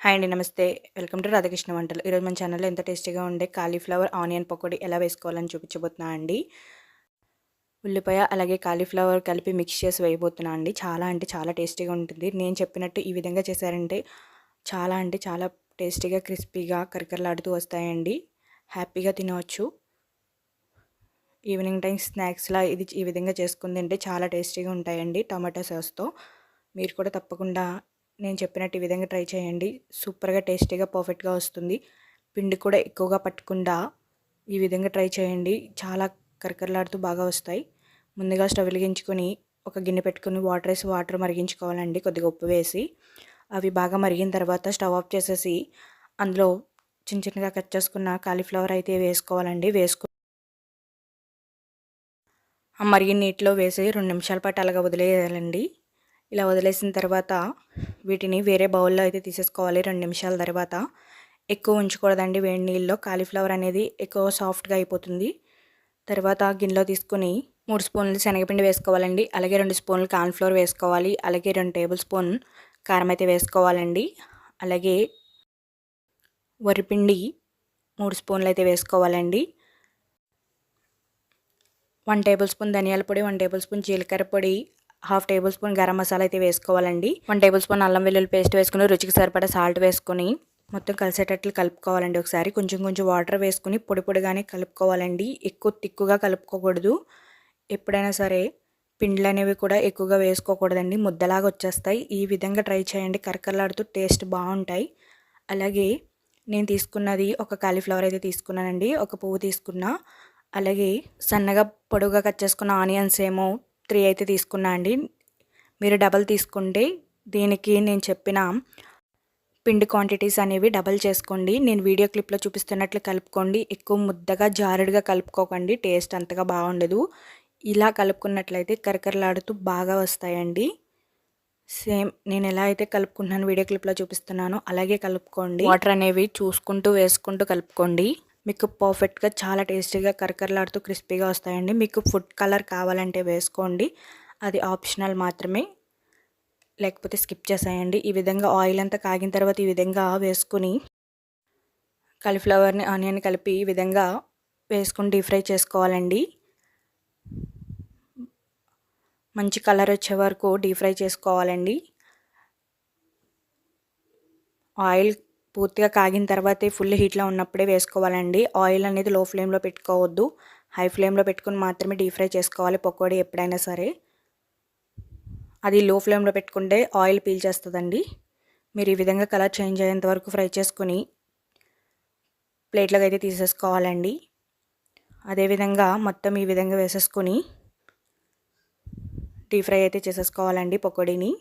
Hi అండి నమస్తే. Welcome to Radhakrishna వంటలు. ఈరోజు మన ఛానల్లో ఎంత టేస్టీగా ఉండే కాలీఫ్లవర్ ఆనియన్ పకోడీ ఎలా వేసుకోవాలని చూపించబోతున్నా అండి. ఉల్లిపాయ అలాగే కాలీఫ్లవర్ కలిపి మిక్స్ చేసి వేయబోతున్నా అండి. చాలా అంటే చాలా టేస్టీగా ఉంటుంది. నేను చెప్పినట్టు ఈ విధంగా చేశారంటే చాలా అంటే చాలా టేస్టీగా క్రిస్పీగా కరకరలాడుతూ వస్తాయండి. హ్యాపీగా తినవచ్చు. ఈవినింగ్ టైం స్నాక్స్లా ఇది ఈ విధంగా చేసుకుంది అంటే చాలా టేస్టీగా ఉంటాయండి టమాటా సాస్తో. మీరు కూడా తప్పకుండా నేను చెప్పినట్టు ఈ విధంగా ట్రై చేయండి. సూపర్గా టేస్టీగా పర్ఫెక్ట్గా వస్తుంది. పిండి కూడా ఎక్కువగా పట్టకుండా ఈ విధంగా ట్రై చేయండి. చాలా కరకరలాడుతూ బాగా వస్తాయి. ముందుగా స్టవ్ వెలిగించుకొని ఒక గిన్నె పెట్టుకుని వాటర్ వేసి వాటర్ మరిగించుకోవాలండి. కొద్దిగా ఉప్పు వేసి అవి బాగా మరిగిన తర్వాత స్టవ్ ఆఫ్ చేసేసి అందులో చిన్న చిన్నగా కట్ చేసుకున్న కాలీఫ్లవర్ అయితే వేసుకోవాలండి. వేసుకు ఆ మరిగిన నీటిలో వేసి రెండు నిమిషాల పాటు అలాగ వదిలేయాలండి. ఇలా వదిలేసిన తర్వాత వీటిని వేరే బౌల్లో అయితే తీసేసుకోవాలి రెండు నిమిషాల తర్వాత. ఎక్కువ ఉంచకూడదండి. వేడి నీళ్ళలో కాలీఫ్లవర్ అనేది ఎక్కువ సాఫ్ట్గా అయిపోతుంది. తర్వాత గిన్నెలో తీసుకుని మూడు స్పూన్లు శనగపిండి వేసుకోవాలండి. అలాగే రెండు స్పూన్లు కార్న్ఫ్లోర్ వేసుకోవాలి. అలాగే రెండు టేబుల్ స్పూన్ కారం అయితే వేసుకోవాలండి. అలాగే వరిపిండి మూడు స్పూన్లు అయితే వేసుకోవాలండి. వన్ టేబుల్ స్పూన్ ధనియాల పొడి వన్ టేబుల్ స్పూన్ జీలకర్ర పొడి half tablespoon garam masala అయితే వేసుకోవాలండి. వన్ టేబుల్ స్పూన్ అల్లం వెల్లుల్లి పేస్ట్ వేసుకుని రుచికి సరిపడా సాల్ట్ వేసుకుని మొత్తం కలిసేటట్లు కలుపుకోవాలండి ఒకసారి. కొంచెం కొంచెం వాటర్ వేసుకుని పొడి పొడిగానే కలుపుకోవాలండి. ఎక్కువ తిక్కుగా కలుపుకోకూడదు. ఎప్పుడైనా సరే పిండ్లు అనేవి కూడా ఎక్కువగా వేసుకోకూడదండి. ముద్దలాగా వచ్చేస్తాయి. ఈ విధంగా ట్రై చేయండి. కరకరలాడుతూ టేస్ట్ బాగుంటాయి. అలాగే నేను తీసుకున్నది ఒక కాలీఫ్లవర్ అయితే తీసుకున్నానండి. ఒక పువ్వు తీసుకున్నా. అలాగే సన్నగా పొడుగా కట్ చేసుకున్న ఆనియన్స్ ఏమో త్రీ అయితే తీసుకున్నా అండి. మీరు డబల్ తీసుకుంటే దీనికి నేను చెప్పిన పిండి క్వాంటిటీస్ అనేవి డబల్ చేసుకోండి. నేను వీడియో క్లిప్లో చూపిస్తున్నట్లు కలుపుకోండి. ఎక్కువ ముద్దగా జారుడుగా కలుపుకోకండి. టేస్ట్ అంతగా బాగుండదు. ఇలా కలుపుకున్నట్లయితే కరకరలాడుతూ బాగా వస్తాయండి. సేమ్ నేను ఎలా అయితే కలుపుకుంటున్నాను వీడియో క్లిప్లో చూపిస్తున్నానో అలాగే కలుపుకోండి. వాటర్ అనేవి చూసుకుంటూ వేసుకుంటూ కలుపుకోండి. మీకు పర్ఫెక్ట్గా చాలా టేస్టీగా కరకరలాడుతూ క్రిస్పీగా వస్తాయండి. మీకు ఫుడ్ కలర్ కావాలంటే వేసుకోండి. అది ఆప్షనల్ మాత్రమే. లేకపోతే స్కిప్ చేసేయండి. ఈ విధంగా ఆయిల్ అంతా కాగిన తర్వాత ఈ విధంగా వేసుకుని కాలీఫ్లవర్ని ఆనియన్ కలిపి ఈ విధంగా వేసుకుని డీప్ ఫ్రై చేసుకోవాలండి. మంచి కలర్ వచ్చే వరకు డీప్ ఫ్రై చేసుకోవాలండి. ఆయిల్ పూర్తిగా కాగిన తర్వాతే ఫుల్ హీట్లో ఉన్నప్పుడే వేసుకోవాలండి. ఆయిల్ అనేది లో ఫ్లేమ్లో పెట్టుకోవద్దు. హై ఫ్లేమ్లో పెట్టుకుని మాత్రమే డీప్ ఫ్రై చేసుకోవాలి పకోడీ ఎప్పుడైనా సరే. అది లో ఫ్లేమ్లో పెట్టుకుంటే ఆయిల్ పీల్ చేస్తుందండి మీరు ఈ విధంగా కలర్ చేంజ్ అయ్యేంత వరకు ఫ్రై చేసుకుని ప్లేట్లోకి అయితే తీసేసుకోవాలండి. అదేవిధంగా మొత్తం ఈ విధంగా వేసేసుకొని డీప్ ఫ్రై అయితే చేసేసుకోవాలండి పకోడీని.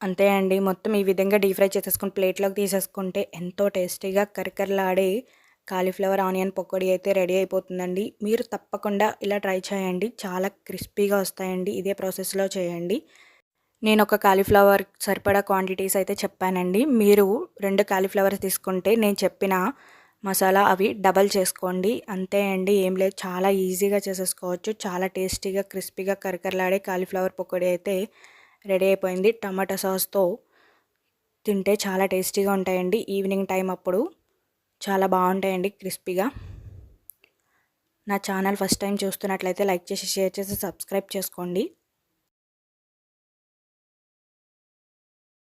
అంతే అండి. మొత్తం ఈ విధంగా డీప్ ఫ్రై చేసేసుకుని ప్లేట్లోకి తీసేసుకుంటే ఎంతో టేస్టీగా కరికరలాడే కాలీఫ్లవర్ ఆనియన్ పకోడీ అయితే రెడీ అయిపోతుందండి. మీరు తప్పకుండా ఇలా ట్రై చేయండి. చాలా క్రిస్పీగా వస్తాయండి. ఇదే ప్రాసెస్లో చేయండి. నేను ఒక కాలీఫ్లవర్ సరిపడా క్వాంటిటీస్ అయితే చెప్పానండి. మీరు రెండు కాలీఫ్లవర్స్ తీసుకుంటే నేను చెప్పిన మసాలా అవి డబల్ చేసుకోండి. అంతే అండి. ఏం లేదు. చాలా ఈజీగా చేసేసుకోవచ్చు. చాలా టేస్టీగా క్రిస్పీగా కరకరలాడే కాలీఫ్లవర్ పకోడీ అయితే రెడీ అయిపోయింది. టమాటా సాస్తో తింటే చాలా టేస్టీగా ఉంటాయండి. ఈవినింగ్ టైం అప్పుడు చాలా బాగుంటాయండి క్రిస్పీగా. నా ఛానల్ ఫస్ట్ టైం చూస్తున్నట్లయితే లైక్ చేసి షేర్ చేసి సబ్స్క్రైబ్ చేసుకోండి.